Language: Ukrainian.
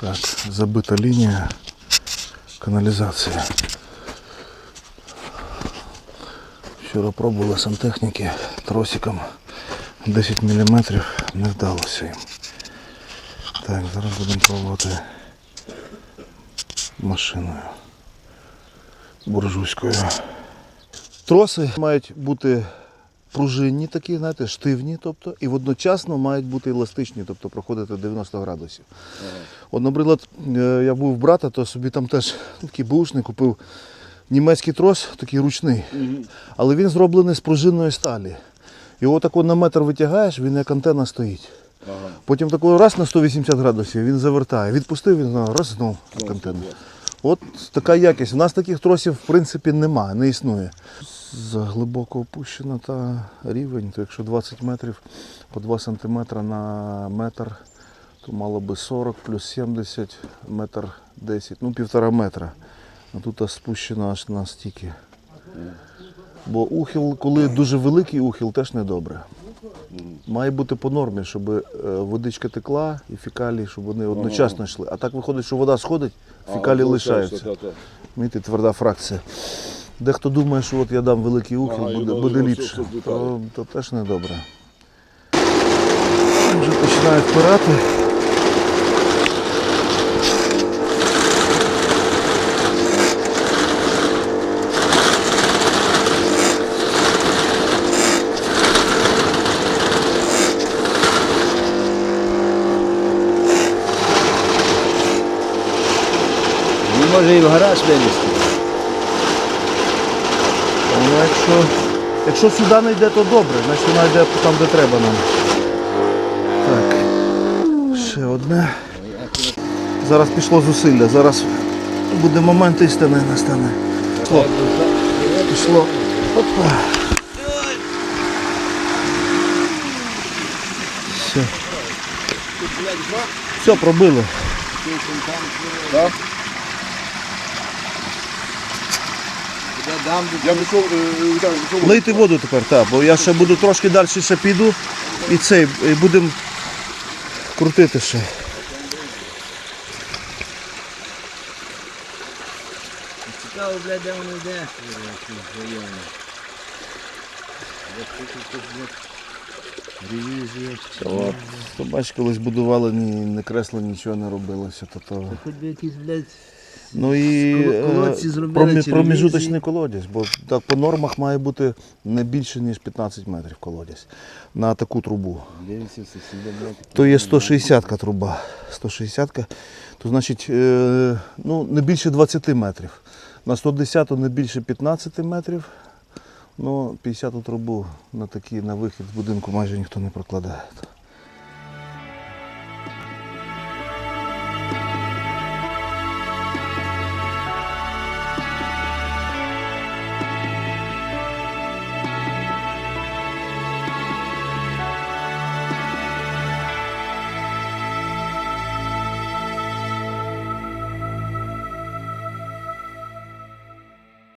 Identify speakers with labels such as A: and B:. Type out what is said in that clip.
A: Так, забита лінія каналізації. Вчора пробували сантехніки тросиком 10 мм не вдалося їм. Так, зараз будемо пробувати машиною буржуйською. Троси мають бути пружинні такі, знаєте, штивні, тобто, і водночасно мають бути еластичні, тобто проходити 90 градусів. От, наприклад, е, я був в брата, то собі там теж такий бушний купив німецький трос, такий ручний, але він зроблений з пружинної сталі. Його тако на метр витягаєш, він як антенна стоїть. Потім такий раз на 180 градусів він завертає. Відпустив, він знову раз знову як антенна. От така якість. У нас таких тросів в принципі немає, не існує. Заглибоко опущено та рівень, то якщо 20 метрів по 2 сантиметри на метр, то мало би 40 плюс 70, метр 10, ну півтора метра. А тут аж спущено аж на стільки. Бо ухил, коли дуже великий ухил, теж не добре. Має бути по нормі, щоб е, водичка текла і фекалії, щоб вони одночасно йшли. А так виходить, що вода сходить, фекалії лишаються. Знаєте, тверда фракція. Дехто думає, що от я дам великий ухил,
B: Ага,
A: буде, буде ліпше. То, то теж не добре. Вже починає впирати.
C: Може і в гараж винести.
A: Ну, якщо, сюди не йде, то добре, значить вона йде там, де треба нам. Так. Ще одне. Зараз пішло зусилля, зараз буде момент істини настане. Пішло. Пішло. Опа. Все. Все, пробили.
B: Так?
C: Дам
B: Я пішов, е, Віталій, пішов.
A: Лийте воду тепер, так, бо я ще буду трошки далі ще піду і цей, і будемо крутити ще.
C: Цікаво, блядь, де воно йде. Ревізія.
A: От, то бач, колись будували, ні, не кресли, нічого не робилося. То, то.
C: Хоч би якісь, блядь,
A: Ну і
C: колодці
A: е,
C: зробили
A: промі-
C: чи
A: проміжуточний колодязь, бо так по нормах має бути не більше, ніж 15 метрів колодязь на таку трубу.
C: дивися, сусіда, блядь.
A: То є 160-ка труба. 160, то значить е, ну, не більше 20 метрів. На 110 не більше 15 метрів. Ну, 50 трубу на такий на вихід з будинку майже ніхто не прокладає.